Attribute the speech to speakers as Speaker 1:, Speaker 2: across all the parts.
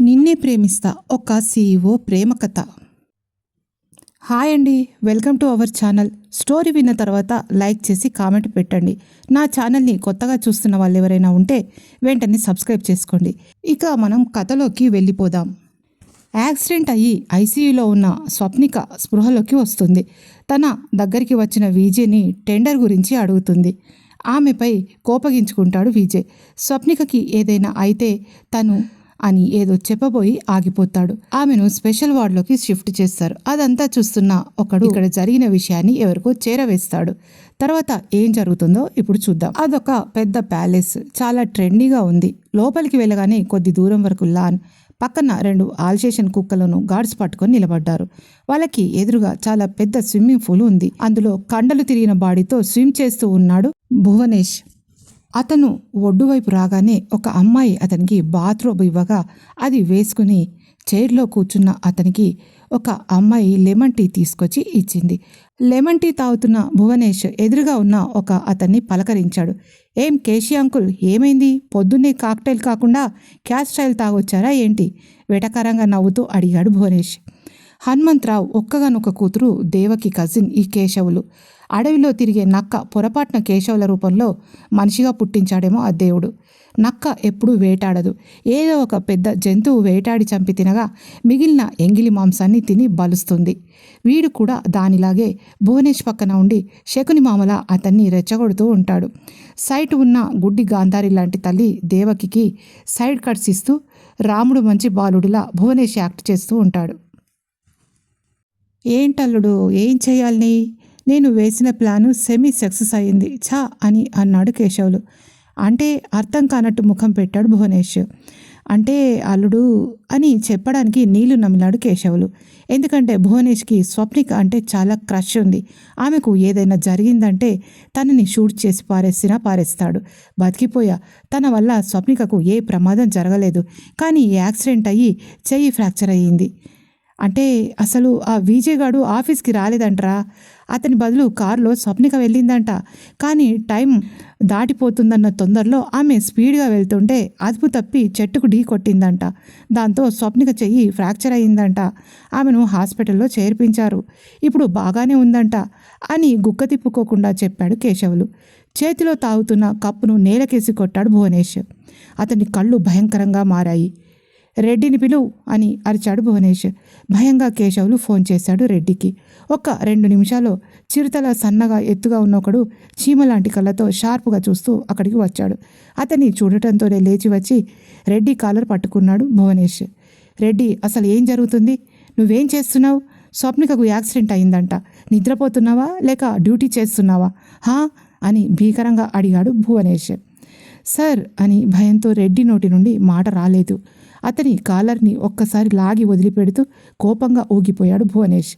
Speaker 1: నిన్నే ప్రేమిస్తా ఒక సీఈఓ ప్రేమ కథ. హాయ్ అండి welcome to our channel. Story విన్న తర్వాత లైక్ చేసి కామెంట్ పెట్టండి. నా ఛానల్ని కొత్తగా చూస్తున్న వాళ్ళు ఎవరైనా ఉంటే వెంటనే సబ్స్క్రైబ్ చేసుకోండి. ఇక మనం కథలోకి వెళ్ళిపోదాం. యాక్సిడెంట్ అయ్యి ఐసీయూలో ఉన్న స్వప్నిక స్పృహలోకి వస్తుంది. తన దగ్గరికి వచ్చిన విజయ్ని టెండర్ గురించి అడుగుతుంది. ఆమెపై కోపగించుకుంటాడు విజయ్. స్వప్నికకి ఏదైనా అయితే తను అని ఏదో చెప్పబోయి ఆగిపోతాడు. ఆమెను స్పెషల్ వార్డులోకి షిఫ్ట్ చేస్తారు. అదంతా చూస్తున్న ఒకడు ఇక్కడ జరిగిన విషయాన్ని ఎవరికో చేరవేస్తాడు. తర్వాత ఏం జరుగుతుందో ఇప్పుడు చూద్దాం. అదొక పెద్ద ప్యాలెస్. చాలా ట్రెండీగా ఉంది. లోపలికి వెళ్ళగానే కొద్ది దూరం వరకు లాన్. పక్కన రెండు ఆల్సేషన్ కుక్కలను గాడ్స్ పట్టుకొని నిలబడ్డారు. వాళ్ళకి ఎదురుగా చాలా పెద్ద స్విమ్మింగ్ పూల్ ఉంది. అందులో కండలు తిరిగిన బాడీతో స్విమ్ చేస్తూ ఉన్నాడు భువనేష్. అతను ఒడ్డువైపు రాగానే ఒక అమ్మాయి అతనికి బాత్రూమ్ ఇవ్వగా అది వేసుకుని చైర్లో కూర్చున్న అతనికి ఒక అమ్మాయి లెమన్ టీ తీసుకొచ్చి ఇచ్చింది. లెమన్ టీ తాగుతున్న భువనేష్ ఎదురుగా ఉన్న ఒక అతన్ని పలకరించాడు. ఏం కేశీ అంకుల్ ఏమైంది? పొద్దున్నే కాక్టైల్ కాకుండా క్యాష్ స్టైల్ తాగొచ్చారా ఏంటి? వెటకరంగా నవ్వుతూ అడిగాడు భువనేష్. హనుమంతరావు ఒక్కగానొక్క కూతురు దేవకి కజిన్ ఈ కేశవులు. అడవిలో తిరిగే నక్క పొరపాటున కేశవుల రూపంలో మనిషిగా పుట్టించాడేమో ఆ దేవుడు. నక్క ఎప్పుడూ వేటాడదు. ఏదో ఒక పెద్ద జంతువు వేటాడి చంపి తినగా మిగిలిన ఎంగిలి మాంసాన్ని తిని బలుస్తుంది. వీడు కూడా దానిలాగే భువనేష్ పక్కన ఉండి శకుని మామల అతన్ని రెచ్చగొడుతూ ఉంటాడు. సైట్ ఉన్న గుడ్డి గాంధారి లాంటి తల్లి దేవకికి సైడ్ కట్స్ ఇస్తూ రాముడు మంచి బాలుడిలా భువనేష్ యాక్ట్ చేస్తూ ఉంటాడు. ఏంటల్లుడు? ఏం చేయాలని? నేను వేసిన ప్లాను సెమీ సక్సెస్ అయింది ఛా! అని అన్నాడు కేశవులు. అంటే అర్థం కానట్టు ముఖం పెట్టాడు భువనేష్. అంటే అల్లుడు అని చెప్పడానికి నీళ్ళు నమిలాడు కేశవులు. ఎందుకంటే భువనేష్కి స్వప్నిక అంటే చాలా క్రష్ ఉంది. ఆమెకు ఏదైనా జరిగిందంటే తనని షూట్ చేసి పారేసినా పారేస్తాడు. బతికిపోయా. తన వల్ల స్వప్నికకు ఏ ప్రమాదం జరగలేదు. కానీ యాక్సిడెంట్ అయ్యి చెయ్యి ఫ్రాక్చర్ అయ్యింది. అంటే అసలు ఆ విజయ్ గాడు ఆఫీస్కి రాలేదంటరా. అతని బదులు కారులో స్వప్నిక వెళ్ళిందంట. కానీ టైం దాటిపోతుందన్న తొందరలో ఆమె స్పీడ్గా వెళ్తుంటే అదుపు తప్పి చెట్టుకు ఢీ కొట్టిందంట. దాంతో స్వప్నిక చెయ్యి ఫ్రాక్చర్ అయ్యిందంట. ఆమెను హాస్పిటల్లో చేర్పించారు. ఇప్పుడు బాగానే ఉందంట అని గుక్క తిప్పుకోకుండా చెప్పాడు కేశవులు. చేతిలో తాగుతున్న కప్పును నేలకేసి కొట్టాడు భువనేశ్వర్. అతని కళ్ళు భయంకరంగా మారాయి. రెడ్డిని పిలువు అని అరిచాడు భువనేష్. భయంగా కేశవులు ఫోన్ చేశాడు రెడ్డికి. ఒక్క రెండు నిమిషాల్లో చిరుతల సన్నగా ఎత్తుగా ఉన్న ఒకడు చీమలాంటి కళ్ళతో షార్ప్గా చూస్తూ అక్కడికి వచ్చాడు. అతన్ని చూడటంతోనే లేచి వచ్చి రెడ్డి కాలర్ పట్టుకున్నాడు భువనేష్. రెడ్డి అసలు ఏం జరుగుతుంది? నువ్వేం చేస్తున్నావు? స్వప్నికకు యాక్సిడెంట్ అయిందంట. నిద్రపోతున్నావా లేక డ్యూటీ చేస్తున్నావా? హా? అని భీకరంగా అడిగాడు భువనేష్. సార్ అని భయంతో రెడ్డి నోటి నుండి మాట రాలేదు. అతని కాలర్ని ఒక్కసారి లాగి వదిలిపెడుతూ కోపంగా ఊగిపోయాడు భువనేష్.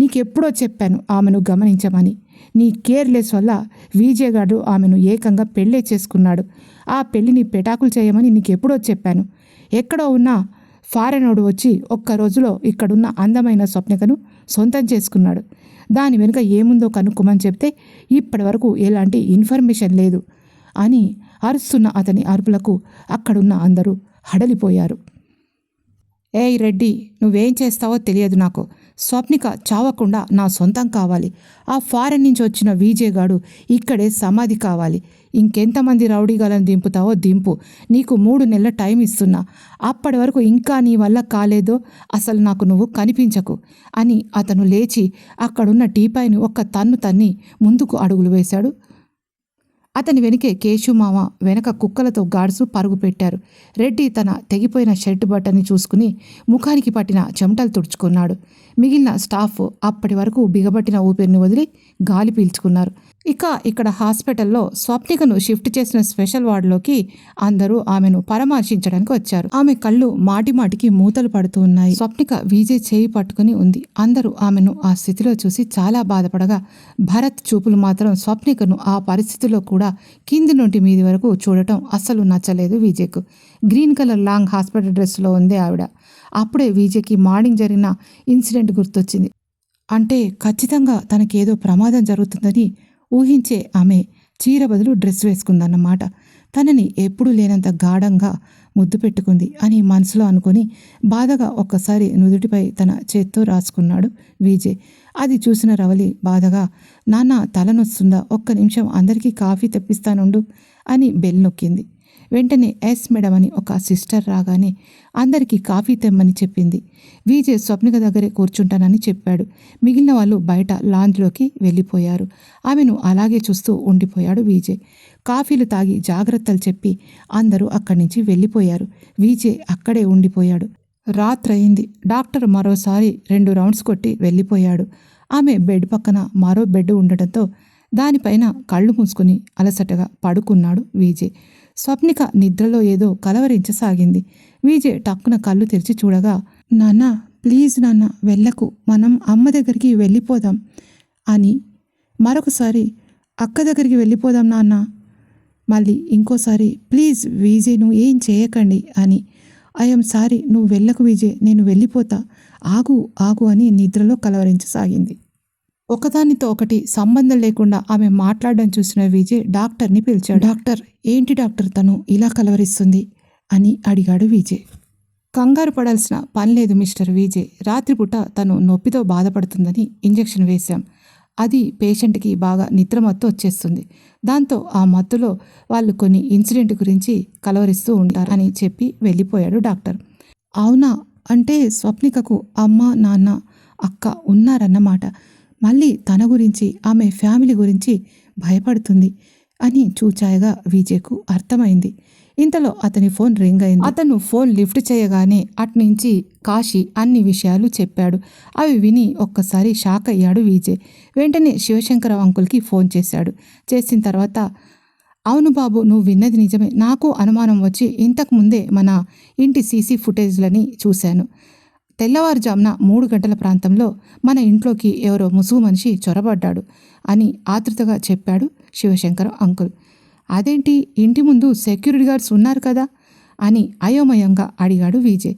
Speaker 1: నీకెప్పుడో చెప్పాను ఆమెను గమనించమని. నీ కేర్లెస్ వల్ల విజయగాడు ఆమెను ఏకంగా పెళ్ళే చేసుకున్నాడు. ఆ పెళ్ళిని పెటాకులు చేయమని నీకెప్పుడో చెప్పాను. ఎక్కడో ఉన్న ఫారెనోడు వచ్చి ఒక్క రోజులో ఇక్కడున్న అందమైన స్వప్నికను సొంతం చేసుకున్నాడు. దాని వెనుక ఏముందో కనుక్కోమని చెప్తే ఇప్పటి వరకు ఎలాంటి ఇన్ఫర్మేషన్ లేదు అని అరుస్తున్న అతని అరుపులకు అక్కడున్న అందరూ హడలిపోయారు. ఏయ్ రెడ్డి నువ్వేం చేస్తావో తెలియదు నాకు. స్వప్నిక చావకుండా నా సొంతం కావాలి. ఆ ఫారెన్ నుంచి వచ్చిన వీజేగాడు ఇక్కడే సమాధి కావాలి. ఇంకెంతమంది రౌడీగాలను దింపుతావో దింపు. నీకు మూడు నెలల టైం ఇస్తున్నా. అప్పటి వరకు ఇంకా నీ వల్ల కాలేదో అసలు నాకు నువ్వు కనిపించకు అని అతను లేచి అక్కడున్న టీపాయిని ఒక్క తన్ను తన్ని ముందుకు అడుగులు వేశాడు. అతని వెనుకే కేశుమామ వెనక కుక్కలతో గాడ్సు పరుగు పెట్టారు. రెడ్డి తన తెగిపోయిన షర్ట్ బట్టని చూసుకుని ముఖానికి పట్టిన చెమటలు తుడుచుకున్నాడు. మిగిలిన స్టాఫ్ అప్పటి వరకు బిగబట్టిన ఊపిరిని వదిలి గాలి పీల్చుకున్నారు. ఇక ఇక్కడ హాస్పిటల్లో స్వప్నికను షిఫ్ట్ చేసిన స్పెషల్ వార్డులోకి అందరూ ఆమెను పరామర్శించడానికి వచ్చారు. ఆమె కళ్ళు మాటి మాటికి మూతలు పడుతూ ఉన్నాయి. స్వప్నిక విజయ్ చేయి పట్టుకుని ఉంది. అందరూ ఆమెను ఆ స్థితిలో చూసి చాలా బాధపడగా భరత్ చూపులు మాత్రం స్వప్నికను ఆ పరిస్థితిలో కూడా కింది నుండి మీది వరకు చూడటం అస్సలు నచ్చలేదు విజయ్కు గ్రీన్ కలర్ లాంగ్ హాస్పిటల్ డ్రెస్లో ఉంది ఆవిడ. అప్పుడే విజయ్కి మార్నింగ్ జరిగిన ఇన్సిడెంట్ గుర్తొచ్చింది. అంటే ఖచ్చితంగా తనకేదో ప్రమాదం జరుగుతుందని ఊహించే ఆమె చీర బదులు డ్రెస్ వేసుకుందన్నమాట. తనని ఎప్పుడూ లేనంత గాఢంగా ముద్దు పెట్టుకుంది అని మనసులో అనుకొని బాధగా ఒక్కసారి నుదుటిపై తన చేత్తో రాసుకున్నాడు విజయ్ అది చూసిన రవలి బాధగా నాన్న తలనొస్తుందా ఒక్క నిమిషం అందరికీ కాఫీ తెప్పిస్తానుండు అని బెల్ నొక్కింది. వెంటనే ఎస్ మేడం అని ఒక సిస్టర్ రాగానే అందరికీ కాఫీ తెమ్మని చెప్పింది. విజయ్ స్వప్నిక దగ్గరే కూర్చుంటానని చెప్పాడు. మిగిలిన వాళ్ళు బయట లాంజ్లోకి వెళ్ళిపోయారు. ఆమెను అలాగే చూస్తూ ఉండిపోయాడు విజయ్. కాఫీలు తాగి జాగ్రత్తలు చెప్పి అందరూ అక్కడి నుంచి వెళ్ళిపోయారు. విజయ్ అక్కడే ఉండిపోయాడు. రాత్రయింది. డాక్టర్ మరోసారి రెండు రౌండ్స్ కొట్టి వెళ్ళిపోయాడు. ఆమె బెడ్ పక్కన మరో బెడ్ ఉండటంతో దానిపైన కళ్ళు మూసుకుని అలసటగా పడుకున్నాడు విజయ్. స్వప్నిక నిద్రలో ఏదో కలవరించసాగింది. విజయ్ టక్కున కళ్ళు తెరిచి చూడగా నాన్న ప్లీజ్ నాన్న వెళ్ళకు. మనం అమ్మ దగ్గరికి వెళ్ళిపోదాం అని. మరొకసారి అక్క దగ్గరికి వెళ్ళిపోదాం నాన్న. మళ్ళీ ఇంకోసారి ప్లీజ్ విజయ్ నువ్వు ఏం చేయకండి అని. ఐఎమ్ సారీ నువ్వు వెళ్ళకు విజయ్ నేను వెళ్ళిపోతా. ఆగు ఆగు అని నిద్రలో కలవరించసాగింది. ఒకదానితో ఒకటి సంబంధం లేకుండా ఆమె మాట్లాడడం చూసిన విజయ్ డాక్టర్ని పిలిచాడు. డాక్టర్ ఏంటి డాక్టర్ తను ఇలా కలవరిస్తుంది? అని అడిగాడు విజయ్. కంగారు పడాల్సిన పని లేదు మిస్టర్ విజయ్. రాత్రిపూట తను నొప్పితో బాధపడుతుందని ఇంజెక్షన్ వేశాం. అది పేషెంట్కి బాగా నిద్రమత్తు వచ్చేస్తుంది. దాంతో ఆ మత్తులో వాళ్ళు కొన్ని ఇన్సిడెంట్ గురించి కలవరిస్తూ ఉంటారు అని చెప్పి వెళ్ళిపోయాడు డాక్టర్. అవునా? అంటే స్వప్నికకు అమ్మ నాన్న అక్క ఉన్నారన్నమాట. మళ్ళీ తన గురించి ఆమె ఫ్యామిలీ గురించి భయపడుతుంది అని చూచాయగా విజయ్కు అర్థమైంది. ఇంతలో అతని ఫోన్ రింగ్ అయింది. అతను ఫోన్ లిఫ్ట్ చేయగానే అట్నుంచి కాశీ అన్ని విషయాలు చెప్పాడు. అవి విని ఒక్కసారి షాక్ అయ్యాడు విజయ్. వెంటనే శివశంకర అంకుల్కి ఫోన్ చేశాడు. చేసిన తర్వాత అవును బాబు నువ్వు విన్నది నిజమే. నాకు అనుమానం వచ్చి ఇంతకు ముందే మన ఇంటి సీసీ ఫుటేజ్లని చూశాను. తెల్లవారుజామున మూడు గంటల ప్రాంతంలో మన ఇంట్లోకి ఎవరో ముసుగు మనిషి చొరబడ్డాడు అని ఆతృతగా చెప్పాడు శివశంకర్ అంకుల్. అదేంటి? ఇంటి ముందు సెక్యూరిటీ గార్డ్స్ ఉన్నారు కదా? అని అయోమయంగా అడిగాడు విజయ్.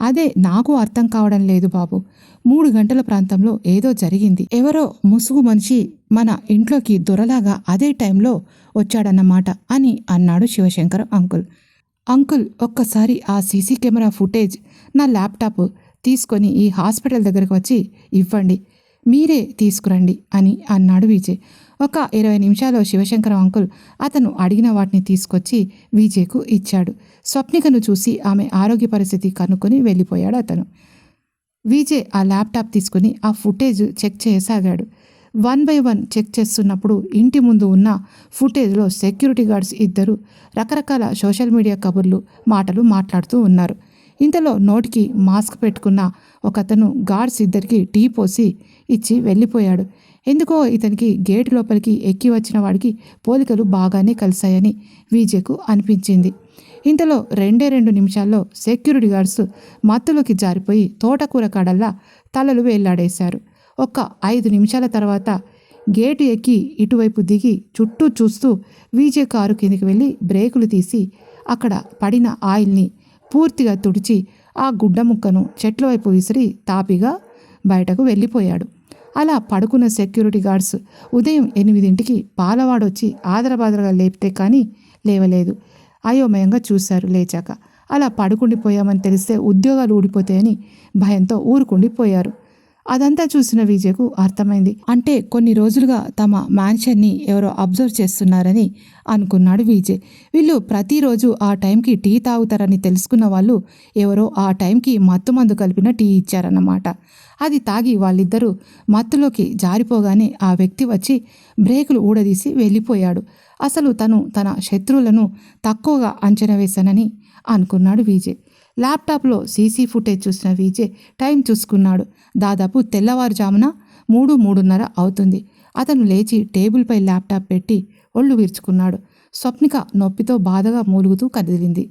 Speaker 1: అదే నాకు అర్థం కావడం లేదు బాబు. మూడు గంటల ప్రాంతంలో ఏదో జరిగింది. ఎవరో ముసుగు మనిషి మన ఇంట్లోకి దొరలాగా అదే టైంలో వచ్చాడన్నమాట అని అన్నాడు శివశంకర్ అంకుల్. అంకుల్ ఒక్కసారి ఆ సీసీ కెమెరా ఫుటేజ్ నా ల్యాప్టాప్ తీసుకొని ఈ హాస్పిటల్ దగ్గరకు వచ్చి ఇవ్వండి మీరే తీసుకురండి అని అన్నాడు విజయ్. ఒక ఇరవై నిమిషాల్లో శివశంకరం అంకుల్ అతను అడిగిన వాటిని తీసుకొచ్చి విజయ్కు ఇచ్చాడు. స్వప్నికను చూసి ఆమె ఆరోగ్య పరిస్థితి కనుక్కొని వెళ్ళిపోయాడు అతను. విజయ్ ఆ ల్యాప్టాప్ తీసుకుని ఆ ఫుటేజ్ చెక్ చేయసాగాడు. వన్ బై వన్ చెక్ చేస్తున్నప్పుడు ఇంటి ముందు ఉన్న ఫుటేజ్లో సెక్యూరిటీ గార్డ్స్ ఇద్దరు రకరకాల సోషల్ మీడియా కబుర్లు మాటలు మాట్లాడుతూ ఉన్నారు. ఇంతలో నోటికి మాస్క్ పెట్టుకున్న ఒకతను గార్డ్స్ ఇద్దరికి టీ పోసి ఇచ్చి వెళ్ళిపోయాడు. ఎందుకో ఇతనికి గేటు లోపలికి ఎక్కి వచ్చిన వాడికి పోలికలు బాగానే కలిశాయని విజయ్కు అనిపించింది. ఇంతలో రెండే రెండు నిమిషాల్లో సెక్యూరిటీ గార్డ్స్ మత్తులోకి జారిపోయి తోటకూర కాడల్లా తలలు వేలాడేశారు. ఒక్క ఐదు నిమిషాల తర్వాత గేటు ఎక్కి ఇటువైపు దిగి చుట్టూ చూస్తూ విజయ్ కారు కిందికి వెళ్ళి బ్రేకులు తీసి అక్కడ పడిన ఆయిల్ని పూర్తిగా తుడిచి ఆ గుడ్డ ముక్కను చెట్ల వైపు విసిరి తాపిగా బయటకు వెళ్ళిపోయాడు. అలా పడుకున్న సెక్యూరిటీ గార్డ్స్ ఉదయం ఎనిమిదింటికి పాలవాడొచ్చి ఆదరబాదరగా లేపితే కానీ లేవలేదు. అయోమయంగా చూశారు లేచాక. అలా పడుకుండిపోయామని తెలిస్తే ఉద్యోగాలు ఊడిపోతాయని భయంతో ఊరుకుండిపోయారు. అదంతా చూసిన విజయకు అర్థమైంది. అంటే కొన్ని రోజులుగా తమ మ్యాన్షన్ని ఎవరో అబ్జర్వ్ చేస్తున్నారని అనుకున్నాడు విజయ్. వీళ్ళు ప్రతిరోజు ఆ టైంకి టీ తాగుతారని తెలుసుకున్న వాళ్ళు ఎవరో ఆ టైంకి మత్తు మందు కలిపిన టీ ఇచ్చారన్నమాట. అది తాగి వాళ్ళిద్దరూ మత్తులోకి జారిపోగానే ఆ వ్యక్తి వచ్చి బ్రేకులు ఊడదీసి వెళ్ళిపోయాడు. అసలు తను తన శత్రువులను తక్కువగా అంచనా వేశానని అనుకున్నాడు విజయ్. ల్యాప్టాప్లో సీసీ ఫుటేజ్ చూసిన విజయ్ టైం చూసుకున్నాడు. దాదాపు తెల్లవారుజామున మూడు మూడున్నర అవుతుంది. అతను లేచి టేబుల్పై ల్యాప్టాప్ పెట్టి ఒళ్ళు విరుచుకున్నాడు. స్వప్నిక నొప్పితో బాధగా మూలుగుతూ కదిలింది.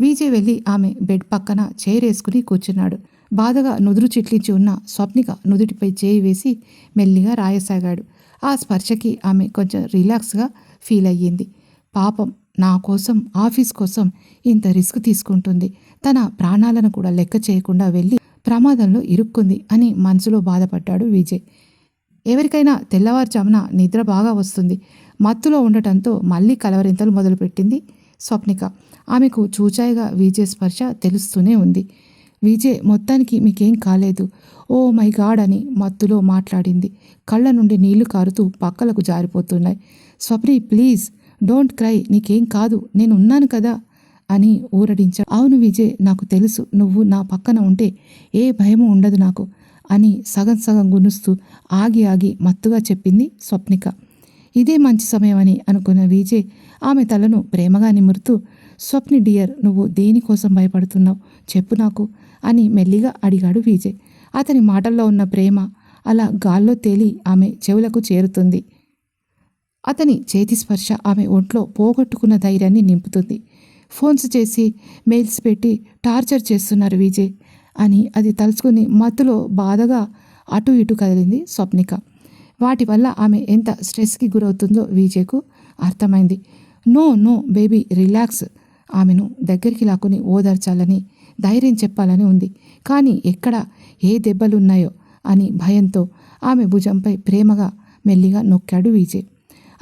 Speaker 1: విజయ్ వెళ్ళి ఆమె బెడ్ పక్కన చైర్ వేసుకుని కూర్చున్నాడు. బాధగా నుదురు చిట్లించి ఉన్న స్వప్నిక నుదుటిపై చేయి వేసి మెల్లిగా రాయసాగాడు. ఆ స్పర్శకి ఆమె కొంచెం రిలాక్స్గా ఫీల్ అయ్యింది. పాపం నా కోసం ఆఫీస్ కోసం ఇంత రిస్క్ తీసుకుంటుంది. తన ప్రాణాలను కూడా లెక్క చేయకుండా వెళ్ళి ప్రమాదంలో ఇరుక్కుంది అని మనసులో బాధపడ్డాడు విజయ్. ఎవరికైనా తెల్లవారుజామున నిద్ర బాగా వస్తుంది. మత్తులో ఉండటంతో మళ్ళీ కలవరింతలు మొదలుపెట్టింది స్వప్నిక. ఆమెకు చూచాయిగా విజయ్ స్పర్శ తెలుస్తూనే ఉంది. విజయ్ మొత్తానికి మీకేం కాలేదు. ఓ మై గాడ్ అని మత్తులో మాట్లాడింది. కళ్ళ నుండి నీళ్ళు కారుతూ పక్కలకు జారిపోతున్నాయి. Swapni please don't cry. నీకేం కాదు. నేను ఉన్నాను కదా అని ఊరడించాడు అవును విజయ్ నాకు తెలుసు నువ్వు నా పక్కన ఉంటే ఏ భయము ఉండదు నాకు అని సగం సగం గునుస్తూ ఆగి ఆగి మత్తుగా చెప్పింది స్వప్నిక. ఇదే మంచి సమయం అని అనుకున్న విజయ్ ఆమె తలను ప్రేమగా నిమురుతూ స్వప్ని డియర్ నువ్వు దేనికోసం భయపడుతున్నావు? చెప్పు నాకు అని మెల్లిగా అడిగాడు విజయ్. అతని మాటల్లో ఉన్న ప్రేమ అలా గాల్లో తేలి ఆమె చెవులకు చేరుతుంది. అతని చేతి స్పర్శ ఆమె ఒంట్లో పోగొట్టుకున్న ధైర్యాన్ని నింపుతుంది. ఫోన్స్ చేసి మెయిల్స్ పెట్టి టార్చర్ చేస్తున్నారు విజయ్ అని అది తలుచుకుని మత్తులో బాధగా అటు ఇటు కదిలింది స్వప్నిక. వాటి వల్ల ఆమె ఎంత స్ట్రెస్కి గురవుతుందో విజయ్కు అర్థమైంది. No no baby relax. ఆమెను దగ్గరికి లాక్కుని ఓదార్చాలని ధైర్యం చెప్పాలని ఉంది. కానీ ఎక్కడ ఏ దెబ్బలున్నాయో అని భయంతో ఆమె భుజంపై ప్రేమగా మెల్లిగా నొక్కాడు విజయ్.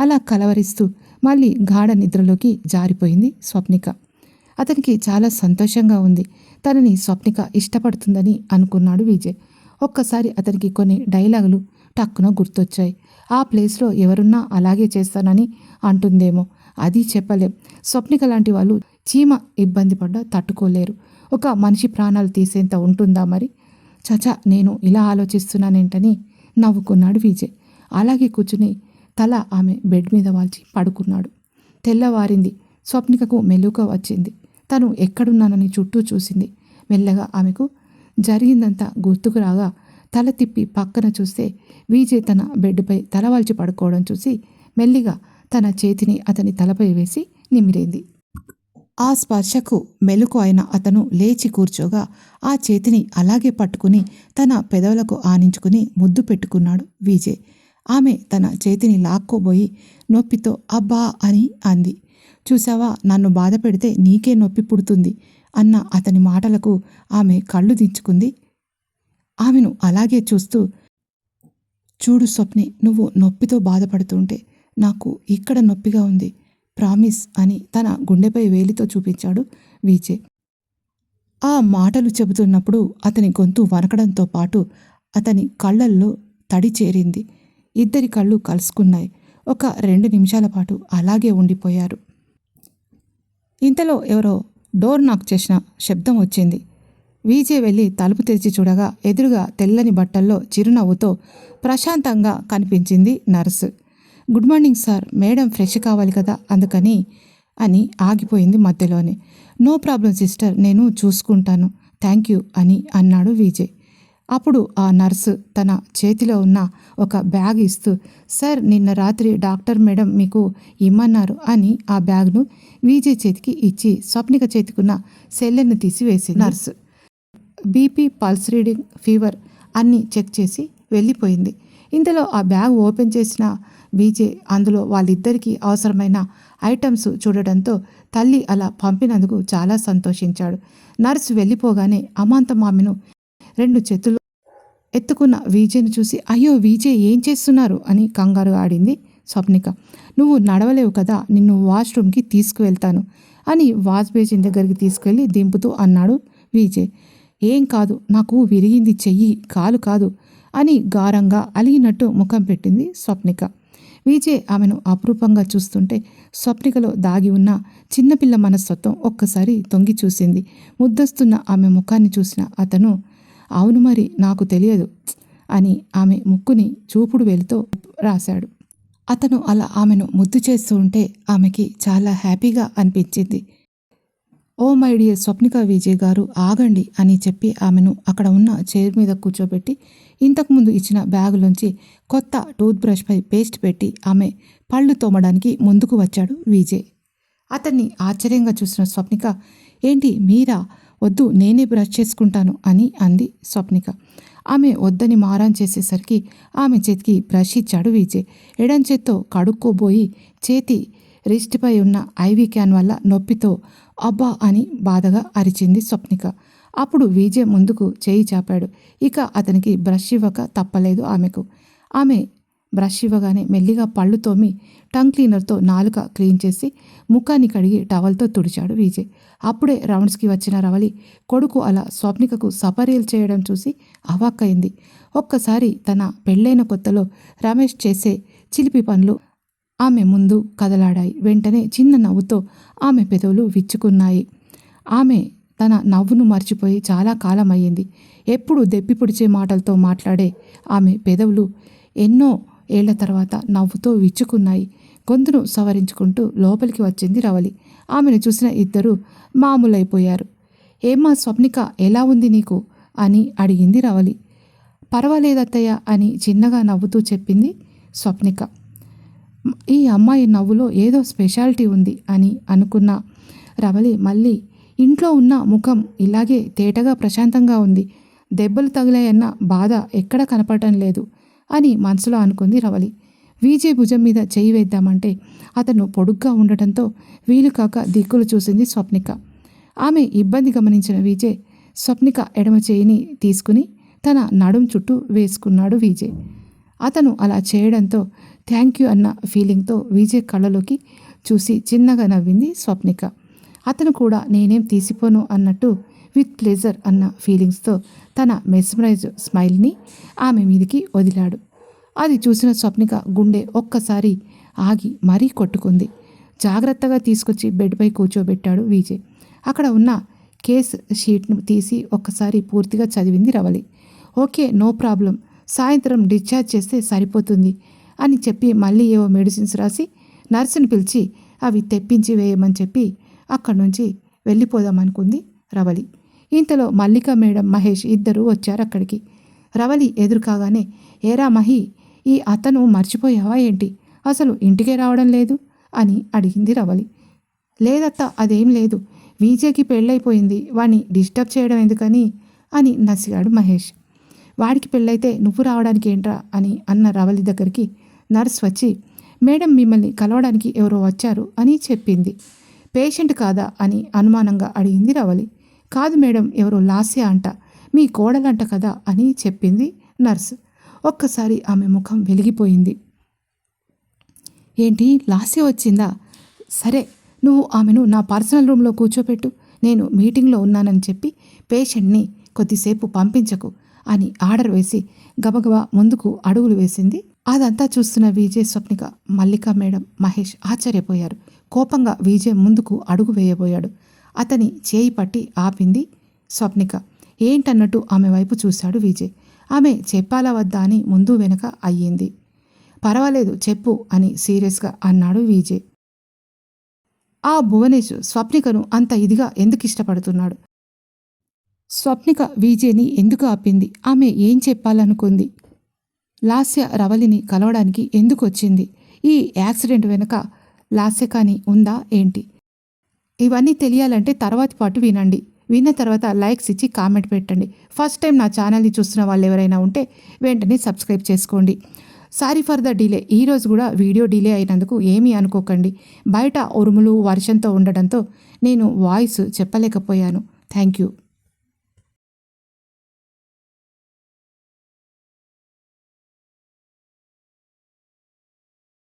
Speaker 1: అలా కలవరిస్తూ మళ్ళీ గాఢ నిద్రలోకి జారిపోయింది స్వప్నిక. అతనికి చాలా సంతోషంగా ఉంది. తనని స్వప్నిక ఇష్టపడుతుందని అనుకున్నాడు విజయ్. ఒక్కసారి అతనికి కొన్ని డైలాగులు టక్కున గుర్తొచ్చాయి. ఆ ప్లేస్లో ఎవరున్నా అలాగే చేస్తానని అంటుందేమో. అది చెప్పలేం. స్వప్నిక లాంటి వాళ్ళు చీమ ఇబ్బంది పడ్డా తట్టుకోలేరు. ఒక మనిషి ప్రాణాలు తీసేంత ఉంటుందా మరి? చచా నేను ఇలా ఆలోచిస్తున్నానేంటని నవ్వుకున్నాడు విజయ్. అలాగే కూర్చుని తల ఆమె బెడ్ మీద వాల్చి పడుకున్నాడు. తెల్లవారింది. స్వప్నికకు మెలుక వచ్చింది. తను ఎక్కడున్నానని చుట్టూ చూసింది. మెల్లగా ఆమెకు జరిగిందంతా గుర్తుకు రాగా తల తిప్పి పక్కన చూస్తే విజయ్ తన బెడ్పై తలవాల్చి పడుకోవడం చూసి మెల్లిగా తన చేతిని అతని తలపై వేసి నిమిరింది. ఆ స్పర్శకు మెలుకు అయిన అతను లేచి కూర్చోగా ఆ చేతిని అలాగే పట్టుకుని తన పెదవులకు ఆనించుకుని ముద్దు పెట్టుకున్నాడు విజయ్. ఆమె తన చేతిని లాక్కోబోయి నొప్పితో అబ్బా అని అంది. చూసావా నన్ను బాధ పెడితే నీకే నొప్పి పుడుతుంది అన్న అతని మాటలకు ఆమె కళ్ళు దించుకుంది. ఆమెను అలాగే చూస్తూ చూడు స్వప్ని నువ్వు నొప్పితో బాధపడుతుంటే నాకు ఇక్కడ నొప్పిగా ఉంది ప్రామిస్ అని తన గుండెపై వేలితో చూపించాడు విజయ్ ఆ మాటలు చెబుతున్నప్పుడు అతని గొంతు వనకడంతో పాటు అతని కళ్ళల్లో తడి చేరింది. ఇద్దరి కళ్ళు కలుసుకున్నాయి. ఒక రెండు నిమిషాల పాటు అలాగే ఉండిపోయారు. ఇంతలో ఎవరో డోర్ నాక్ చేసిన శబ్దం వచ్చింది. విజయ్ వెళ్ళి తలుపు తెరిచి చూడగా ఎదురుగా తెల్లని బట్టల్లో చిరునవ్వుతో ప్రశాంతంగా కనిపించింది nurse. Good morning sir madam fresh కావాలి కదా అందుకని అని ఆగిపోయింది మధ్యలోనే. నో ప్రాబ్లం సిస్టర్ నేను చూసుకుంటాను. థ్యాంక్ యూ అని అన్నాడు విజయ్ అప్పుడు ఆ నర్సు తన చేతిలో ఉన్న ఒక బ్యాగ్ ఇస్తూ సార్ నిన్న రాత్రి డాక్టర్ మేడం మీకు ఇమ్మన్నారు అని ఆ బ్యాగ్ను విజయ్ చేతికి ఇచ్చి స్వప్నిక చేతికున్న సెల్లెన్ను తీసివేసింది. Nurse BP pulse reading fever అన్నీ చెక్ చేసి వెళ్ళిపోయింది. ఇంతలో ఆ బ్యాగ్ ఓపెన్ చేసిన బీజే అందులో వాళ్ళిద్దరికీ అవసరమైన ఐటమ్స్ చూడడంతో తల్లి అలా పంపినందుకు చాలా సంతోషించాడు. నర్సు వెళ్ళిపోగానే అమాంత మామెను రెండు చేతులు ఎత్తుకున్న విజయ్ని చూసి అయ్యో విజయ్ ఏం చేస్తున్నారు? అని కంగారు ఆడింది స్వప్నిక. నువ్వు నడవలేవు కదా నిన్ను వాష్రూమ్కి తీసుకువెళ్తాను అని వాష్ బేసిన్ దగ్గరికి తీసుకెళ్ళి దింపుతూ అన్నాడు విజయ్ ఏం కాదు నాకు విరిగింది చెయ్యి కాలు కాదు అని గారంగా అలిగినట్టు ముఖం పెట్టింది స్వప్నిక. విజయ్ ఆమెను అపురూపంగా చూస్తుంటే స్వప్నికలో దాగి ఉన్న చిన్నపిల్ల మనస్తత్వం ఒక్కసారి తొంగి చూసింది. ముద్దస్తున్న ఆమె ముఖాన్ని చూసిన అతను అవును మరి నాకు తెలియదు అని ఆమె ముక్కుని చూపుడు వేలుతో రాశాడు. అతను అలా ఆమెను ముద్దు చేస్తూ ఉంటే ఆమెకి చాలా హ్యాపీగా అనిపించింది. Oh my dear Swapnika Vijay గారు ఆగండి అని చెప్పి ఆమెను అక్కడ ఉన్న చైర్ మీద కూర్చోబెట్టి ఇంతకుముందు ఇచ్చిన బ్యాగులోంచి కొత్త టూత్ బ్రష్పై పేస్ట్ పెట్టి ఆమె పళ్ళు తోమడానికి ముందుకు వచ్చాడు విజయ్. అతన్ని ఆశ్చర్యంగా చూసిన స్వప్నిక ఏంటి మీరా? వద్దు నేనే బ్రష్ చేసుకుంటాను అని అంది స్వప్నిక. ఆమె వద్దని మారాన్ చేసేసరికి ఆమె చేతికి బ్రష్ ఇచ్చాడు విజయ్. ఎడం చేత్తో కడుక్కోబోయి చేతి రిస్ట్పై ఉన్న ఐవీ క్యాన్ వల్ల నొప్పితో అబ్బా అని బాధగా అరిచింది స్వప్నిక. అప్పుడు విజయ్ ముందుకు చేయి చాపాడు. ఇక అతనికి బ్రష్ ఇవ్వక తప్పలేదు ఆమెకు. ఆమె బ్రష్ ఇవ్వగానే మెల్లిగా పళ్ళు తోమి టంగ్ క్లీనర్తో నాలుక క్లీన్ చేసి ముఖాన్ని కడిగి టవల్తో తుడిచాడు విజయ్ అప్పుడే రౌండ్స్కి వచ్చిన రవలి కొడుకు అలా స్వప్నికకు సపర్యలు చేయడం చూసి అవాక్కయింది ఒక్కసారి తన పెళ్ళైన కొత్తలో రమేష్ చేసే చిలిపి పనులు ఆమె ముందు కదలాడాయి. వెంటనే చిన్న నవ్వుతో ఆమె పెదవులు విచ్చుకున్నాయి. ఆమె తన నవ్వును మర్చిపోయి చాలా కాలం అయ్యింది ఎప్పుడు దెప్పి పొడిచే మాటలతో మాట్లాడే ఆమె పెదవులు ఎన్నో ఏళ్ళ తర్వాత నవ్వుతో విచ్చుకున్నాయి. గొంతును సవరించుకుంటూ లోపలికి వచ్చింది రవలి. ఆమెను చూసిన ఇద్దరు మామూలైపోయారు. ఏమ్మా స్వప్నిక ఎలా ఉంది నీకు? అని అడిగింది రవలి. పర్వాలేదత్తయ్య అని చిన్నగా నవ్వుతూ చెప్పింది స్వప్నిక. ఈ అమ్మాయి నవ్వులో ఏదో స్పెషాలిటీ ఉంది అని అనుకున్న రవలి మళ్ళీ ఇంట్లో ఉన్న ముఖం ఇలాగే తేటగా ప్రశాంతంగా ఉంది. దెబ్బలు తగిలాయన్న బాధ ఎక్కడ కనపడటం లేదు. అని మనసులో అనుకుంది రవలి. విజయ్ భుజం మీద చేయి వేద్దామంటే అతను పొడుగ్గా ఉండటంతో వీలు కాక దిక్కులు చూసింది స్వప్నిక. ఆమె ఇబ్బంది గమనించిన విజయ్ స్వప్నిక ఎడమ చేయిని తీసుకుని తన నడుం చుట్టూ వేసుకున్నాడు విజయ్. అతను అలా చేయడంతో థ్యాంక్ యూ అన్న ఫీలింగ్తో విజయ్ కళ్ళలోకి చూసి చిన్నగా నవ్వింది స్వప్నిక. అతను కూడా నేనేం తీసిపోను అన్నట్టు విత్ ప్లెజర్ అన్న ఫీలింగ్స్తో తన మెస్మరైజ్ స్మైల్ని ఆమె మీదికి వదిలాడు. అది చూసిన స్వప్నిక గుండె ఒక్కసారి ఆగి మరీ కొట్టుకుంది. జాగ్రత్తగా తీసుకొచ్చి బెడ్పై కూర్చోబెట్టాడు విజయ్. అక్కడ ఉన్న కేస్ షీట్ను తీసి ఒక్కసారి పూర్తిగా చదివింది రవలి. Okay no problem. సాయంత్రం డిశ్చార్జ్ చేస్తే సరిపోతుంది అని చెప్పి మళ్ళీ ఏవో మెడిసిన్స్ రాసి నర్సుని పిలిచి అవి తెప్పించి వేయమని చెప్పి అక్కడి నుంచి వెళ్ళిపోదామనుకుంది రవలి. ఇంతలో మల్లిక మేడం మహేష్ ఇద్దరూ వచ్చారు అక్కడికి. రవలి ఎదురుకాగానే ఏరా మహి ఈ అతను మర్చిపోయావా ఏంటి? అసలు ఇంటికే రావడం లేదు? అని అడిగింది రవలి. లేదత్త అదేం లేదు. వీజేకి పెళ్ళైపోయింది. వాణ్ణి డిస్టర్బ్ చేయడం ఎందుకని? అని నసిగాడు మహేష్. వాడికి పెళ్ళైతే నువ్వు రావడానికి ఏంట్రా? అని అన్న రవలి దగ్గరికి నర్స్ వచ్చి మేడం మిమ్మల్ని కలవడానికి ఎవరో వచ్చారు అని చెప్పింది. పేషెంట్ కాదా? అని అనుమానంగా అడిగింది రవలి. కాదు మేడం ఎవరో లాస్య అంట. మీ కోడలంట కదా అని చెప్పింది నర్స్. ఒక్కసారి ఆమె ముఖం వెలిగిపోయింది. ఏంటి లాస్య వచ్చిందా? సరే నువ్వు ఆమెను నా పర్సనల్ రూమ్లో కూర్చోపెట్టు. నేను మీటింగ్లో ఉన్నానని చెప్పి పేషెంట్ని కొద్దిసేపు పంపించకు అని ఆర్డర్ వేసి గబగబా ముందుకు అడుగులు వేసింది. అదంతా చూస్తున్న విజయ్ స్వప్నిక మల్లిక మేడం మహేష్ ఆశ్చర్యపోయారు. కోపంగా విజయ్ ముందుకు అడుగు వేయబోయాడు. అతని చేయి పట్టి ఆపింది స్వప్నిక. ఏంటన్నట్టు ఆమె వైపు చూశాడు విజయ్. ఆమె చెప్పాలా వద్దా అని ముందు వెనక అయ్యింది. పర్వాలేదు చెప్పు అని సీరియస్గా అన్నాడు విజయ్. ఆ భువనేష్ స్వప్నికను అంత ఇదిగా ఎందుకు ఇష్టపడుతున్నాడు? స్వప్నిక విజయ్ని ఎందుకు ఆపింది? ఆమె ఏం చెప్పాలనుకుంది? లాస్య రవలిని కలవడానికి ఎందుకు వచ్చింది? ఈ యాక్సిడెంట్ వెనుక లాస్య కానీ ఉందా ఏంటి? ఇవన్నీ తెలియాలంటే తర్వాతి పాటు వినండి. విన్న తర్వాత లైక్స్ ఇచ్చి కామెంట్ పెట్టండి. ఫస్ట్ టైం నా ఛానల్ని చూస్తున్న వాళ్ళు ఎవరైనా ఉంటే వెంటనే సబ్స్క్రైబ్ చేసుకోండి. Sorry for the delay. ఈరోజు కూడా వీడియో డిలే అయినందుకు ఏమీ అనుకోకండి. బయట ఉరుములు వర్షంతో ఉండడంతో నేను వాయిస్ చెప్పలేకపోయాను. Thank you.